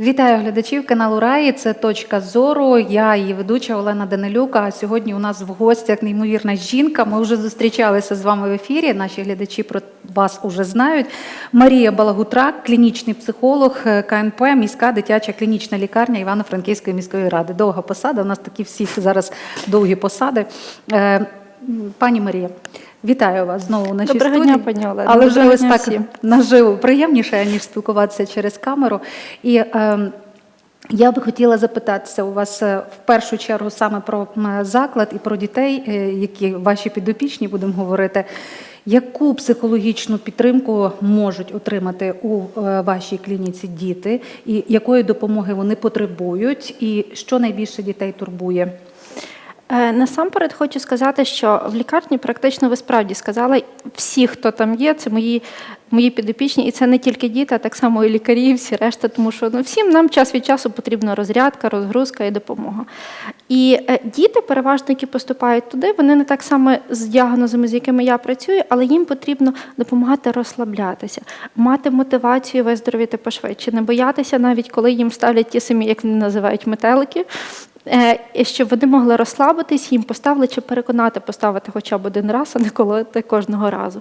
Вітаю глядачів каналу Раї. Це точка зору. Я її ведуча Олена Данилюка. А сьогодні у нас в гостях неймовірна жінка. Ми вже зустрічалися з вами в ефірі. Наші глядачі про вас уже знають. Марія Балагутрак, клінічний психолог е, КНП, міська дитяча клінічна лікарня Івано-Франківської міської ради. Довга посада. У нас такі всі зараз довгі посади. Е, Пані Марія, вітаю вас знову в нашій Доброго студії. дня, пані. Але вже ось так всім. наживо приємніше, ніж спілкуватися через камеру. І е, я би хотіла запитатися у вас е, в першу чергу саме про заклад і про дітей, е, які ваші підопічні будемо говорити. Яку психологічну підтримку можуть отримати у е, вашій клініці діти, і якої допомоги вони потребують, і що найбільше дітей турбує? Е, Насамперед хочу сказати, що в лікарні практично ви справді сказали, всі, хто там є, це мої, мої підопічні, і це не тільки діти, а так само і лікарі, і всі решта, тому що ну, всім нам час від часу потрібна розрядка, розгрузка і допомога. І е, діти, переважно, які поступають туди, вони не так само з діагнозами, з якими я працюю, але їм потрібно допомагати розслаблятися, мати мотивацію виздоровіти пошвидше, не боятися навіть, коли їм ставлять ті самі, як вони називають, метелики. Е, щоб вони могли розслабитись, їм поставили чи переконати поставити хоча б один раз, а не колоти кожного разу.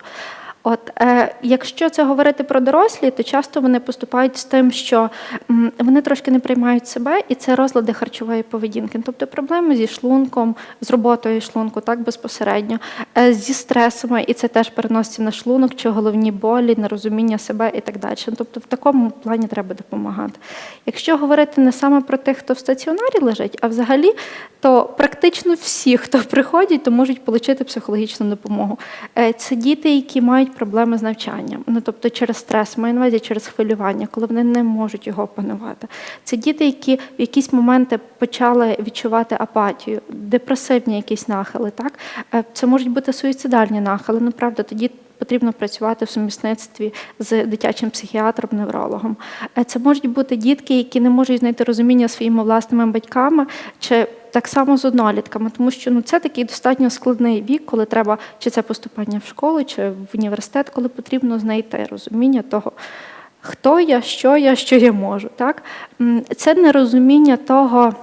От е, якщо це говорити про дорослі, то часто вони поступають з тим, що м, вони трошки не приймають себе, і це розлади харчової поведінки, тобто проблеми зі шлунком, з роботою шлунку, так безпосередньо, е, зі стресами, і це теж переноситься на шлунок, чи головні болі, нерозуміння себе і так далі. Тобто в такому плані треба допомагати. Якщо говорити не саме про тих, хто в стаціонарі лежить, а взагалі, то практично всі, хто приходять, то можуть отримати психологічну допомогу. Е, Це діти, які мають проблеми з навчанням, ну тобто через стрес, маю на увазі через хвилювання, коли вони не можуть його опанувати. Це діти, які в якісь моменти почали відчувати апатію, депресивні якісь нахили. Так Е, це можуть бути суїцидальні нахили. Ну правда, тоді. Потрібно працювати в сумісництві з дитячим психіатром, неврологом. Е, Це можуть бути дітки, які не можуть знайти розуміння своїми власними батьками, чи так само з однолітками, тому що ну це такий достатньо складний вік, коли треба чи це поступання в школу, чи в університет, коли потрібно знайти розуміння того. Хто я, що я, що я можу. Так? Це нерозуміння того,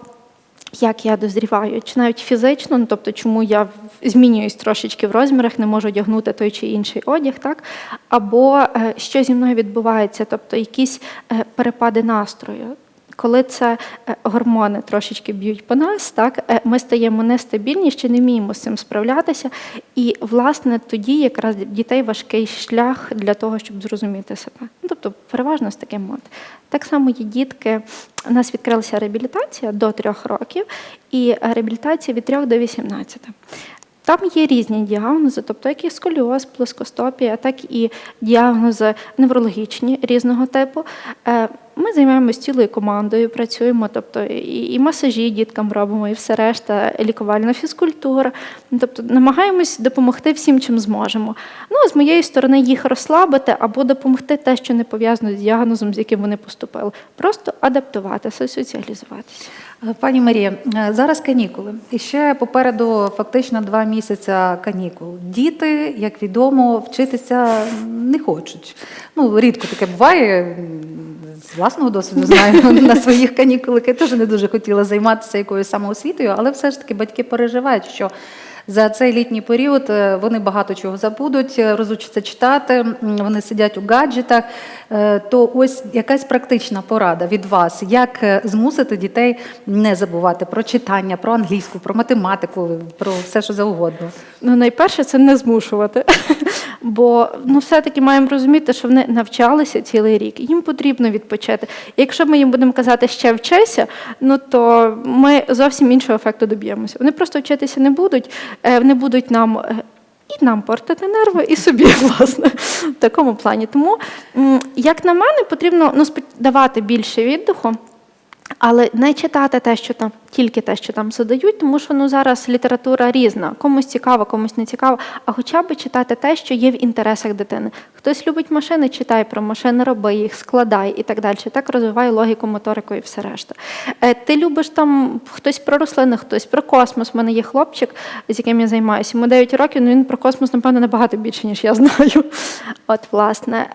як я дозріваю, чи навіть фізично, ну, тобто чому я змінююсь трошечки в розмірах, не можу одягнути той чи інший одяг, так? або е, що зі мною відбувається, тобто якісь е, перепади настрою. Коли це е, гормони трошечки б'ють по нас, так е, ми стаємо нестабільні, ще не вміємо з цим справлятися. І власне тоді якраз дітей важкий шлях для того, щоб зрозуміти себе. Ну, тобто, переважно з таким от. Так само є дітки. У нас відкрилася реабілітація до трьох років, і реабілітація від 3 до 18. Там є різні діагнози, тобто як і сколіоз, плоскостопія, так і діагнози неврологічні різного типу. Ми займаємося цілою командою, працюємо, тобто і, і масажі діткам робимо, і все решта, лікувальна фізкультура. Ну, Тобто намагаємось допомогти всім, чим зможемо. Ну, а з моєї сторони, їх розслабити або допомогти те, що не пов'язано з діагнозом, з яким вони поступили. Просто адаптуватися, соціалізуватися. Е, Пані Марія, е, зараз канікули. І ще попереду фактично два місяці канікул. Діти, як відомо, вчитися не хочуть. Ну, рідко таке буває. З власного досвіду знаю на своїх канікулах. Я теж не дуже хотіла займатися якоюсь самоосвітою, але все ж таки батьки переживають, що за цей літній період е, вони багато чого забудуть, е, розучаться читати, вони сидять у гаджетах. Е, То ось якась практична порада від вас, як змусити дітей не забувати про читання, про англійську, про математику, про все, що завгодно. Ну, найперше, це не змушувати. Бо ну, все-таки маємо розуміти, що вони навчалися цілий рік, їм потрібно відпочити. Якщо ми їм будемо казати ще вчися, ну то ми зовсім іншого ефекту доб'ємося. Вони просто вчитися не будуть, вони будуть нам. е, І нам портити нерви, і собі, власне, в такому плані. Тому, як на мене, потрібно ну, давати більше віддиху, але не читати те, що там тільки те, що там задають, тому що ну зараз література різна. Комусь цікаво, комусь не цікаво. А хоча б читати те, що є в інтересах дитини. Хтось любить машини, читай про машини, роби їх, складай і так далі. Так розвивай логіку, моторику і все решта. Е, Ти любиш там хтось про рослини, хтось про космос. У мене є хлопчик, з яким я займаюся. Йому 9 років, але він про космос, напевно, набагато більше, ніж я знаю. От, власне.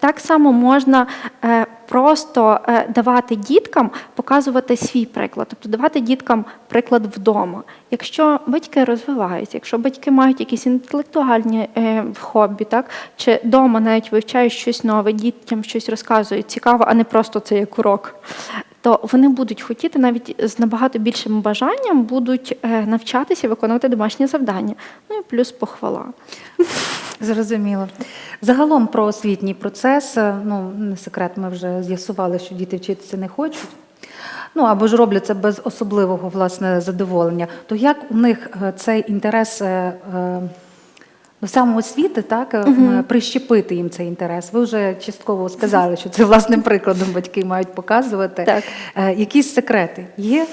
Так само можна. е, просто е, давати діткам показувати свій приклад, тобто давати діткам приклад вдома. Якщо батьки розвиваються, якщо батьки мають якісь інтелектуальні е, хобі, так чи вдома навіть вивчають щось нове, дітям щось розказують цікаво, а не просто це як урок. То вони будуть хотіти навіть з набагато більшим бажанням будуть е, навчатися виконувати домашні завдання. Ну і плюс похвала. Зрозуміло. Загалом про освітній процес, е, ну не секрет, ми вже з'ясували, що діти вчитися не хочуть. Ну або ж роблять це без особливого власне задоволення. То як у них е, цей інтерес е, самоосвіти, так м, прищепити їм цей інтерес? Ви вже частково сказали, що це власним прикладом батьки мають показувати. Так. Е, Якісь секрети є?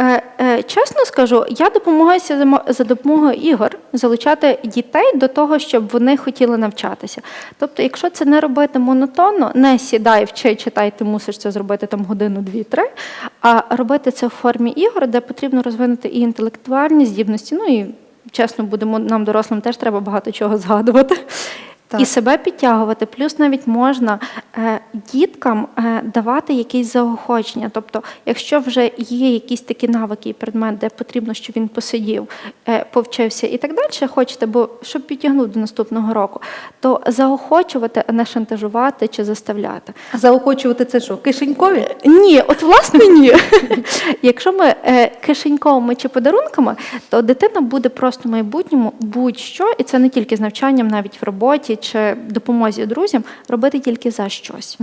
Е, Чесно скажу, я допомагаюся за за допомогою ігор залучати дітей до того, щоб вони хотіли навчатися. Тобто, якщо це не робити монотонно, не сідай, вчи, читай, ти мусиш це зробити там годину, дві-три, а робити це в формі ігор, де потрібно розвинути і інтелектуальні здібності, ну і чесно будемо нам, дорослим, теж треба багато чого згадувати. Так. І себе підтягувати, плюс навіть можна діткам е, давати якісь заохочення. Тобто, якщо вже є якісь такі навики і предмет, де потрібно, щоб він посидів, е, повчився і так далі, хочете, бо щоб підтягнув до наступного року, то заохочувати, а не шантажувати чи заставляти. Заохочувати це що? Кишенькові? Ні, от власне ні. Якщо ми е, кишеньковими чи подарунками, то дитина буде просто в майбутньому будь-що, і це не тільки з навчанням, навіть в роботі чи допомозі друзям, робити тільки за щось.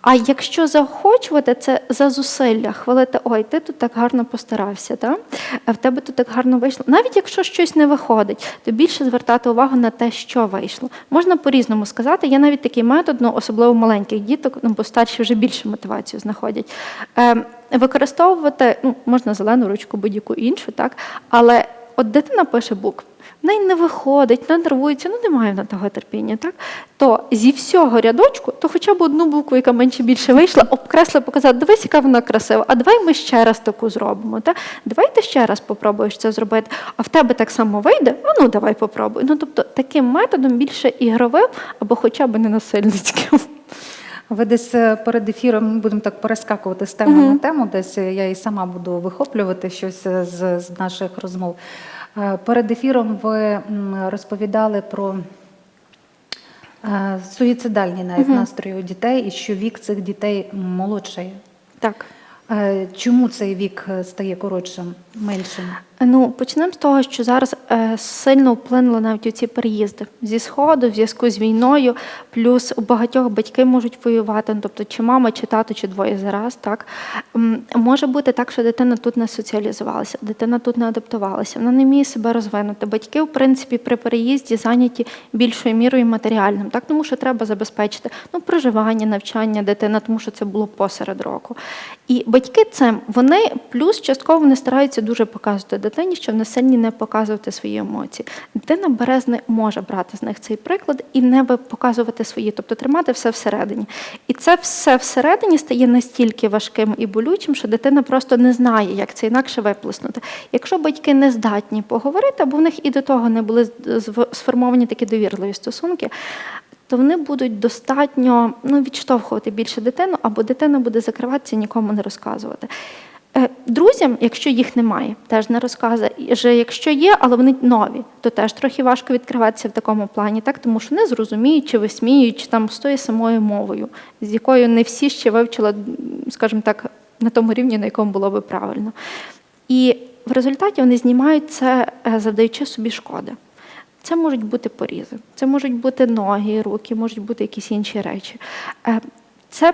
А якщо заохочувати це за зусилля, хвалити, ой, ти тут так гарно постарався, та? а в тебе тут так гарно вийшло. Навіть якщо щось не виходить, то більше звертати увагу на те, що вийшло. Можна по-різному сказати. Є навіть такий метод, ну, особливо маленьких діток, ну, бо старші вже більше мотивацію знаходять. Е, використовувати, ну, можна зелену ручку, будь-яку іншу, так? але от дитина пише букв. Неї не виходить, не нервується, ну немає на того терпіння, так? То зі всього рядочку, то хоча б одну букву, яка менше більше вийшла, обкресли, показати, дивись, яка вона красива, а давай ми ще раз таку зробимо. Так? Давай ти ще раз попробуєш це зробити, а в тебе так само вийде, а ну давай попробуй. Ну тобто таким методом більше ігровим або хоча б не насильницьким. Ви десь е, перед ефіром будемо так перескакувати з теми на тему. Десь е, я і сама буду вихоплювати щось е, з, з наших розмов. Е, Перед ефіром ви розповідали про е, суїцидальні навіть настрої у дітей, і що вік цих дітей молодший. Так. Е, Чому цей вік стає коротшим, меншим? Ну, почнемо з того, що зараз е, сильно вплинули навіть ці переїзди зі сходу, в зв'язку з війною. Плюс у багатьох батьки можуть воювати, ну, тобто чи мама, чи тато, чи двоє зараз. Так М, може бути так, що дитина тут не соціалізувалася, дитина тут не адаптувалася, вона не вміє себе розвинути. Батьки, в принципі, при переїзді зайняті більшою мірою матеріальним, так тому що треба забезпечити ну, проживання, навчання дитини, тому що це було посеред року. І батьки цим вони плюс частково вони стараються дуже показувати дитині, що вони сильні не показувати свої емоції. Дитина бере з них може брати з них цей приклад і не показувати свої, тобто тримати все всередині. І це все всередині стає настільки важким і болючим, що дитина просто не знає, як це інакше виплеснути. Якщо батьки не здатні поговорити, або в них і до того не були сформовані такі довірливі стосунки. То вони будуть достатньо ну, відштовхувати більше дитину, або дитина буде закриватися і нікому не розказувати. Е, Друзям, якщо їх немає, теж не розказує. Якщо є, але вони нові, то теж трохи важко відкриватися в такому плані, так тому що не зрозуміють, чи висміють, чи там з тою самою мовою, з якою не всі ще вивчили, скажімо так, на тому рівні, на якому було би правильно. І в результаті вони знімають це, е, завдаючи собі шкоди. Це можуть бути порізи, це можуть бути ноги, руки, можуть бути якісь інші речі. Е, Це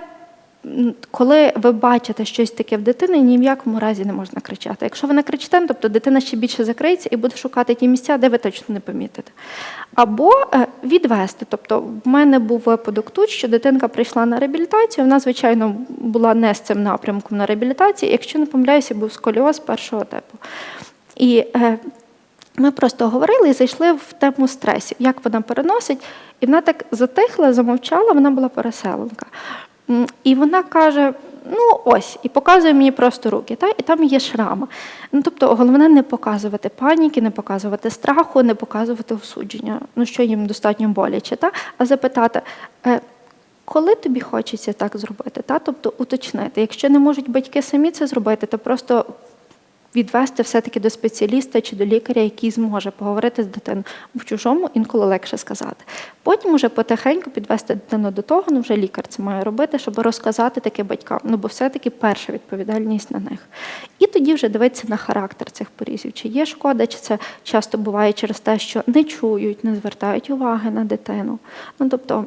коли ви бачите щось таке в дитини, ні в якому разі не можна кричати. Якщо ви не кричите, тобто дитина ще більше закриється і буде шукати ті місця, де ви точно не помітите. Або е, відвести. Тобто, в мене був випадок тут, що дитинка прийшла на реабілітацію. Вона, звичайно, була не з цим напрямком на реабілітації. Якщо не помиляюся, був сколіоз першого типу. І е, ми просто говорили і зайшли в тему стресів, як вона переносить. І вона так затихла, замовчала, вона була переселенка. І вона каже: ну ось, і показує мені просто руки, та? і там є шрама. Ну, тобто, головне не показувати паніки, не показувати страху, не показувати осудження, ну що їм достатньо боляче, та? а запитати. «Е, коли тобі хочеться так зробити, та? тобто уточнити. Якщо не можуть батьки самі це зробити, то просто відвести все-таки до спеціаліста чи до лікаря, який зможе поговорити з дитиною. В чужому інколи легше сказати. Потім уже потихеньку підвести дитину до того, ну вже лікар це має робити, щоб розказати таке батькам. Ну бо все-таки перша відповідальність на них. І тоді вже дивитися на характер цих порізів, чи є шкода, чи це часто буває через те, що не чують, не звертають уваги на дитину. Ну тобто.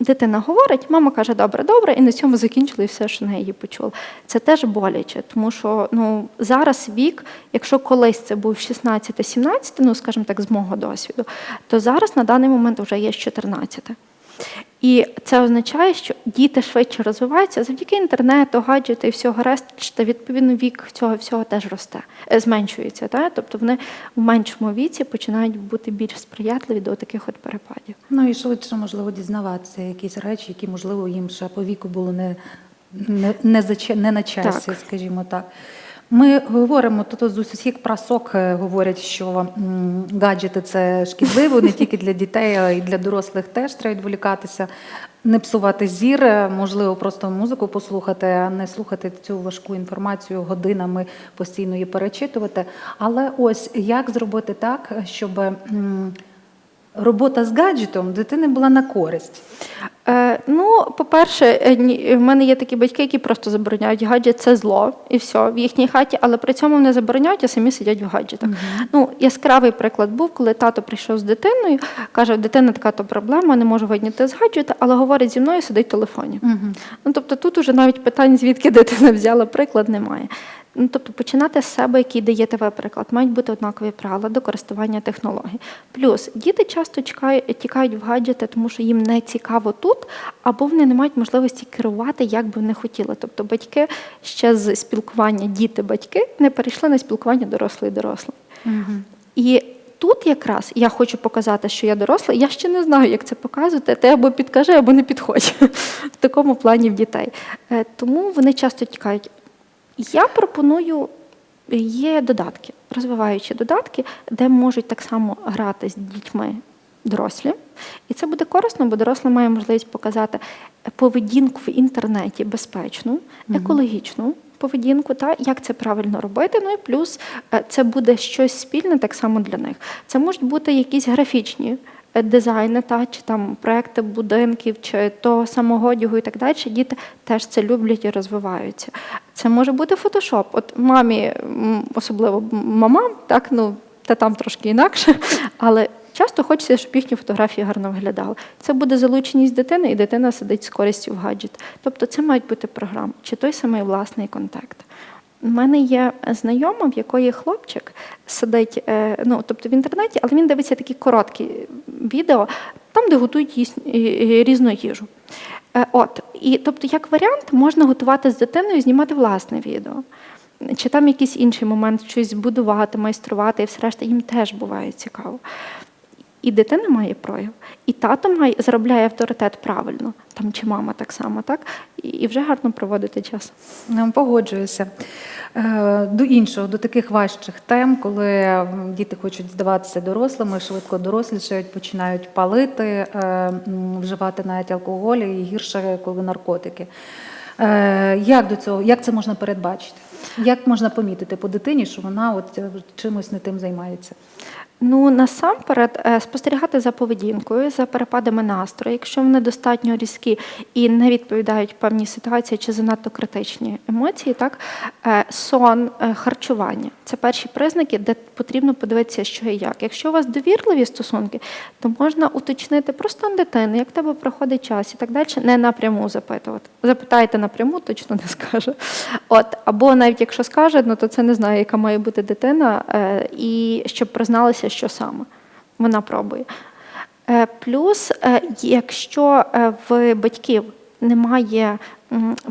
Дитина говорить, мама каже, добре, добре, і на цьому закінчили все, що на її почула. Це теж боляче, тому що ну, зараз вік, якщо колись це був 16-17, ну скажімо так, з мого досвіду, то зараз на даний момент вже є з 14. І це означає, що діти швидше розвиваються завдяки інтернету, гаджети і всього решта, відповідно, вік цього всього теж росте, е, зменшується. Та? Тобто вони в меншому віці починають бути більш сприятливі до таких от перепадів. Ну і швидше можливо дізнаватися якісь речі, які можливо їм ще по віку були не, не, не, не на часі, Так. скажімо так. Ми говоримо тут з усіх прасок е, говорять, що гаджети це шкідливо не тільки для дітей, а й для дорослих теж треба відволікатися, не псувати зір, е, можливо, просто музику послухати, а не слухати цю важку інформацію годинами, постійно її перечитувати. Але ось як зробити так, щоб робота з гаджетом дитини була на користь. Е, ну, по-перше, е, в мене є такі батьки, які просто забороняють гаджет, це зло і все в їхній хаті, але при цьому не забороняють, а самі сидять в гаджетах. Ну, яскравий приклад був, коли тато прийшов з дитиною, каже, в дитини така то проблема, не можу вийняти з гаджета, але говорить зі мною, сидить в телефоні. Ну, тобто тут уже навіть питань, звідки дитина взяла приклад, немає. Ну, тобто починати з себе, який даєте ви приклад. Мають бути однакові правила до користування технологій. Плюс діти часто чекають, тікають в гаджети, тому що їм не цікаво тут, або вони не мають можливості керувати, як би вони хотіли. Тобто батьки ще з спілкування діти-батьки не перейшли на спілкування дорослий-дорослий. І тут якраз я хочу показати, що я доросла, я ще не знаю, як це показувати. Ти або підкажи, або не підходь в такому плані в дітей. Е, Тому вони часто тікають. Я пропоную. Є додатки, розвиваючі додатки, де можуть так само грати з дітьми дорослі. І це буде корисно, бо дорослий має можливість показати поведінку в інтернеті безпечну, екологічну поведінку, та як це правильно робити. Ну і плюс е, це буде щось спільне так само для них. Це можуть бути якісь графічні е, дизайни, та чи там проекти будинків, чи того самого одягу і так далі. Діти теж це люблять і розвиваються. Це може бути фотошоп. От мамі, особливо мамам, так ну та там трошки інакше, але. Часто хочеться, щоб їхні фотографії гарно виглядали. Це буде залученість дитини, і дитина сидить з користю в гаджет. Тобто це мають бути програми, чи той самий власний контакт. У мене є знайома, в якої хлопчик сидить, е, ну тобто в інтернеті, але він дивиться такі короткі відео, там, де готують різну їжу. Е, От, і тобто, як варіант, можна готувати з дитиною, знімати власне відео. Чи там якийсь інший момент, щось будувати, майструвати, і все решта їм теж буває цікаво. І дитина має прояв, і тато має заробляє авторитет правильно, там чи мама так само, так і, вже гарно проводити час. Ну, Погоджуюся. Е, До іншого, до таких важчих тем, коли діти хочуть здаватися дорослими, швидко дорослішають, починають палити, е, вживати навіть алкоголь і гірше, коли наркотики. Е, Як до цього, як це можна передбачити? Як можна помітити по дитині, що вона от чимось не тим займається? Ну насамперед е, спостерігати за поведінкою, за перепадами настрою, якщо вони достатньо різкі і не відповідають певній ситуації чи занадто критичні емоції, так Е, сон, е, харчування це перші признаки, де потрібно подивитися, що і як. Якщо у вас довірливі стосунки, то можна уточнити про стан дитини, як в тебе проходить час і так далі, не напряму запитувати. Запитайте напряму, точно не скаже. От або навіть якщо скаже, ну то це не знає, яка має бути дитина, і щоб призналися, що саме вона пробує. Е, Плюс, е, якщо е, в батьків немає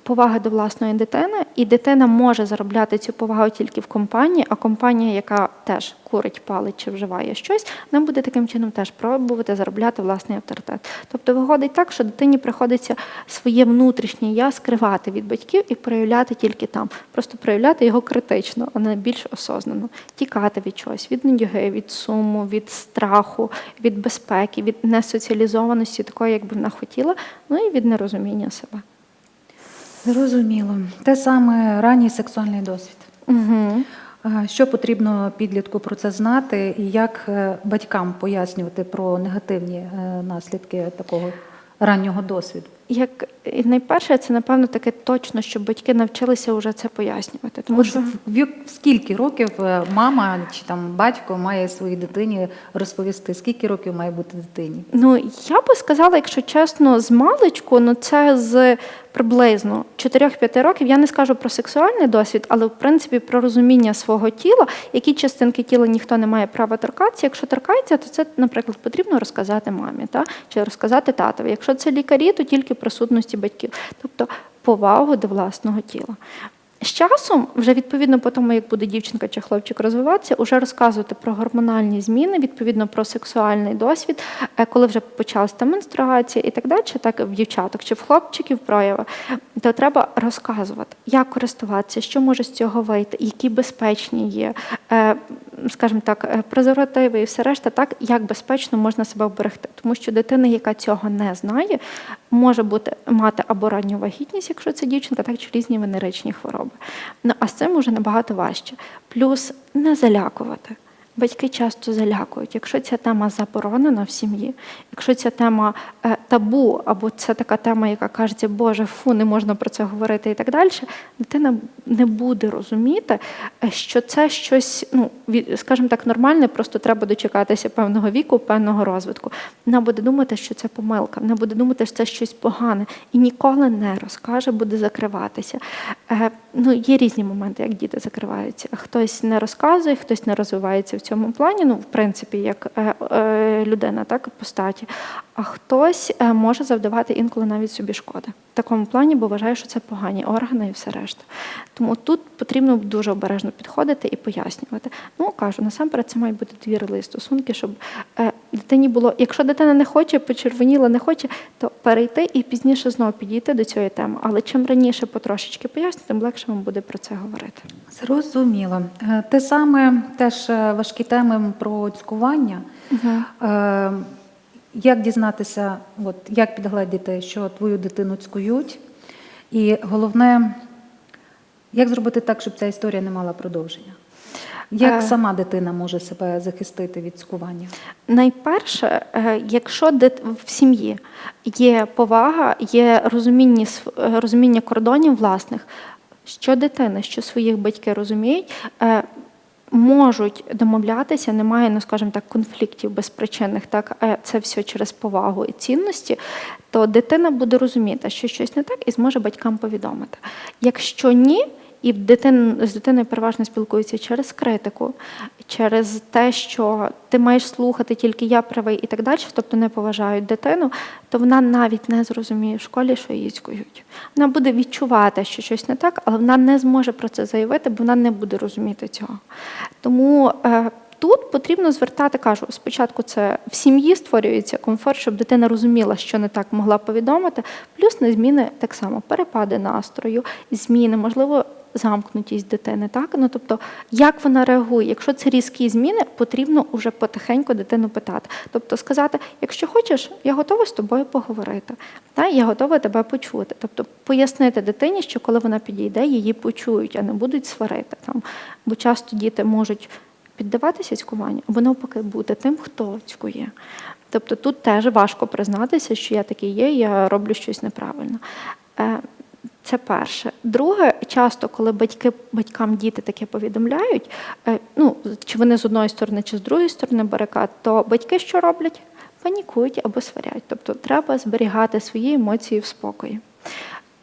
поваги до власної дитини, і дитина може заробляти цю повагу тільки в компанії, а компанія, яка теж курить, палить чи вживає щось, вона буде таким чином теж пробувати заробляти власний авторитет. Тобто виходить так, що дитині приходиться своє внутрішнє я скривати від батьків і проявляти тільки там. Просто проявляти його критично, а не більш осознано. Тікати від чогось, від нудьги, від суму, від страху, від безпеки, від несоціалізованості, такої, як би вона хотіла, ну і від нерозуміння себе. Зрозуміло. Те саме ранній сексуальний досвід. Угу. Що потрібно підлітку про це знати, і як е, батькам пояснювати про негативні е, наслідки такого раннього досвіду? Як і найперше, це напевно таке точно, щоб батьки навчилися вже це пояснювати. Тому От що в скільки років мама чи там батько має своїй дитині розповісти, скільки років має бути дитині? Ну, я би сказала, якщо чесно, з маличку, ну це з приблизно 4-5 років. Я не скажу про сексуальний досвід, але в принципі про розуміння свого тіла, які частинки тіла ніхто не має права торкатися. Якщо торкається, то це, наприклад, потрібно розказати мамі, та? чи розказати татові. Якщо це лікарі, то тільки присутності батьків. Тобто повагу до власного тіла. З часом, вже відповідно по тому, як буде дівчинка чи хлопчик розвиватися, уже розказувати про гормональні зміни, відповідно про сексуальний досвід, е, коли вже почалася та менструація і так далі, так в дівчаток чи в хлопчиків прояви, то треба розказувати, як користуватися, що може з цього вийти, які безпечні є, е, скажімо так, е, презервативи і все решта, так як безпечно можна себе вберегти. Тому що дитина, яка цього не знає, може бути мати або ранню вагітність, якщо це дівчинка, так чи різні венеричні хвороби. Ну а з цим уже набагато важче. Плюс не залякувати. Батьки часто залякують, якщо ця тема заборонена в сім'ї, якщо ця тема е, табу, або це така тема, яка кажеться, Боже, фу, не можна про це говорити і так далі, дитина не буде розуміти, е, що це щось, ну скажімо так, нормальне, просто треба дочекатися певного віку, певного розвитку. Вона буде думати, що це помилка, вона буде думати, що це щось погане, і ніколи не розкаже, буде закриватися. Ну, є різні моменти, як діти закриваються. Хтось не розказує, хтось не розвивається в цьому плані, ну, в принципі, як е, е, людина, так, по статі. А хтось е, може завдавати інколи навіть собі шкоди. В такому плані, бо вважає, що це погані органи і все решта. Тому тут потрібно дуже обережно підходити і пояснювати. Ну, кажу, насамперед це мають бути довірливі стосунки, щоб дитині було, якщо дитина не хоче, почервоніла, не хоче, то перейти і пізніше знову підійти до цієї теми. Але чим раніше потрошечки пояснити, тим легше вам буде про це говорити. Зрозуміло. Е, Те саме теж е, важкі теми про цькування. Е, Як дізнатися, от, як підгледіти, що твою дитину цькують? І головне, як зробити так, щоб ця історія не мала продовження? Як Е. сама дитина може себе захистити від цькування? Найперше, е, якщо в сім'ї є повага, є розуміння, е, розуміння кордонів власних, що дитина, що своїх батьки розуміють, можуть домовлятися, немає, ну скажімо так, конфліктів безпричинних, так це все через повагу і цінності, то дитина буде розуміти, що щось не так, і зможе батькам повідомити. Якщо ні, і дитин, з дитиною переважно спілкуються через критику, через те, що ти маєш слухати тільки я правий і так далі, тобто не поважають дитину, то вона навіть не зрозуміє в школі, що її цькують. Вона буде відчувати, що щось не так, але вона не зможе про це заявити, бо вона не буде розуміти цього. Тому е, Тут потрібно звертати, кажу, спочатку це в сім'ї створюється комфорт, щоб дитина розуміла, що не так могла повідомити. Плюс на зміни так само перепади настрою, зміни, можливо, замкнутість дитини. Так? Ну, тобто, як вона реагує? Якщо це різкі зміни, потрібно уже потихеньку дитину питати. Тобто сказати, якщо хочеш, я готова з тобою поговорити, та? я готова тебе почути. Тобто пояснити дитині, що коли вона підійде, її почують, а не будуть сварити. Там. Бо часто діти можуть піддаватися цькуванню, або навпаки бути тим, хто цькує. Тобто тут теж важко признатися, що я такий є, я роблю щось неправильно. Це перше. Друге, часто, коли батьки батькам діти таке повідомляють, е, ну чи вони з одної сторони, чи з другої сторони барикад, то батьки що роблять? Панікують або сварять. Тобто треба зберігати свої емоції в спокої.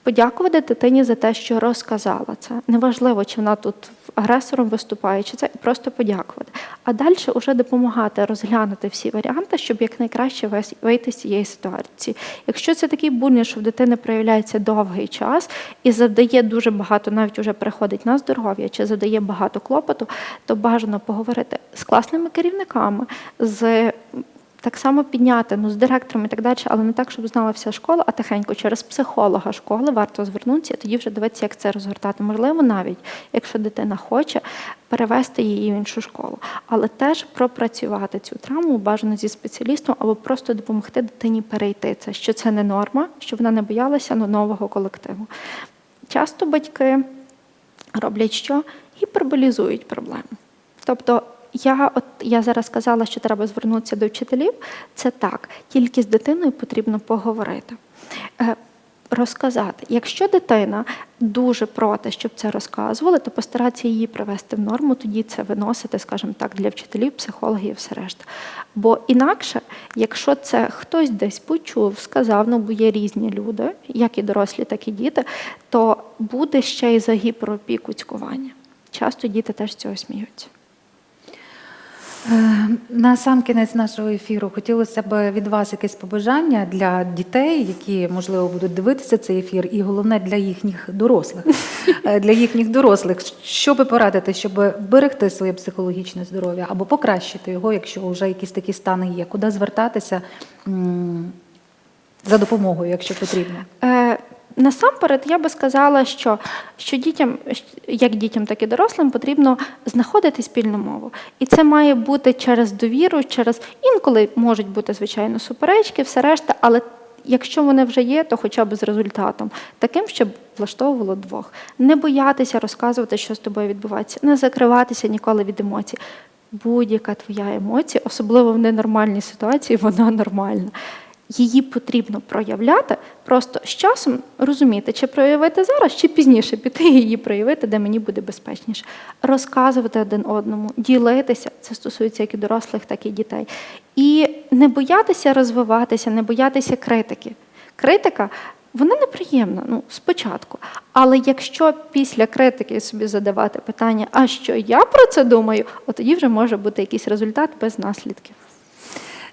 Подякувати дитині за те, що розказала це. Неважливо, чи вона тут агресором виступаючи це, просто подякувати. А далі вже допомагати розглянути всі варіанти, щоб якнайкраще вийти з цієї ситуації. Якщо це такий булінг, що в дитини проявляється довгий час і завдає дуже багато, навіть вже переходить на здоров'я чи завдає багато клопоту, то бажано поговорити з класними керівниками, з так само підняти ну, з директором і так далі, але не так, щоб знала вся школа, а тихенько через психолога школи варто звернутися, і тоді вже дивитися, як це розгортати. Можливо, навіть якщо дитина хоче перевести її в іншу школу, але теж пропрацювати цю травму бажано зі спеціалістом або просто допомогти дитині перейти це, що це не норма, щоб вона не боялася ну, нового колективу. Часто батьки роблять що? Гіперболізують проблему. Тобто, я, от, я зараз сказала, що треба звернутися до вчителів. Це так, тільки з дитиною потрібно поговорити. Е, Розказати, якщо дитина дуже проти, щоб це розказували, то постаратися її привести в норму, тоді це виносити, скажімо так, для вчителів, психологів все решта. Бо інакше, якщо це хтось десь почув, сказав, ну бо є різні люди, як і дорослі, так і діти, то буде ще й за гіперопіку цькування. Часто діти теж цього сміються. Е, На сам кінець нашого ефіру хотілося б від вас якесь побажання для дітей, які можливо будуть дивитися цей ефір, і головне для їхніх дорослих. Е, Для їхніх дорослих, що би порадити, щоб берегти своє психологічне здоров'я або покращити його, якщо вже якісь такі стани є, куди звертатися за допомогою, якщо потрібно. Насамперед, я би сказала, що, що дітям, як дітям, так і дорослим, потрібно знаходити спільну мову. І це має бути через довіру, через інколи можуть бути, звичайно, суперечки, все решта, але якщо вони вже є, то хоча б з результатом, таким, щоб влаштовувало двох. Не боятися розказувати, що з тобою відбувається, не закриватися ніколи від емоцій. Будь-яка твоя емоція, особливо в ненормальній ситуації, вона нормальна. Її потрібно проявляти, просто з часом розуміти, чи проявити зараз, чи пізніше піти її проявити, де мені буде безпечніше. Розказувати один одному, ділитися, це стосується як і дорослих, так і дітей. І не боятися розвиватися, не боятися критики. Критика. Вона неприємна, ну, спочатку. Але якщо після критики собі задавати питання, а що я про це думаю, от тоді вже може бути якийсь результат без наслідків.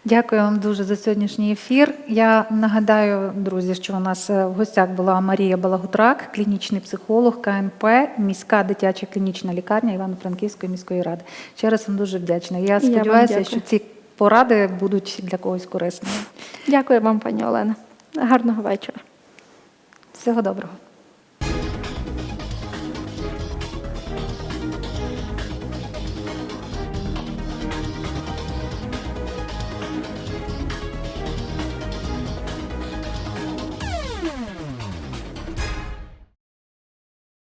Дякую вам дуже за сьогоднішній ефір. Я нагадаю, друзі, що у нас е, в гостях була Марія Балагутрак, клінічний психолог КНП, міська дитяча клінічна лікарня Івано-Франківської міської ради. Ще раз вам дуже вдячна. Я сподіваюся, що ці поради будуть для когось корисними. Дякую вам, пані Олена. Гарного вечора. Всього доброго.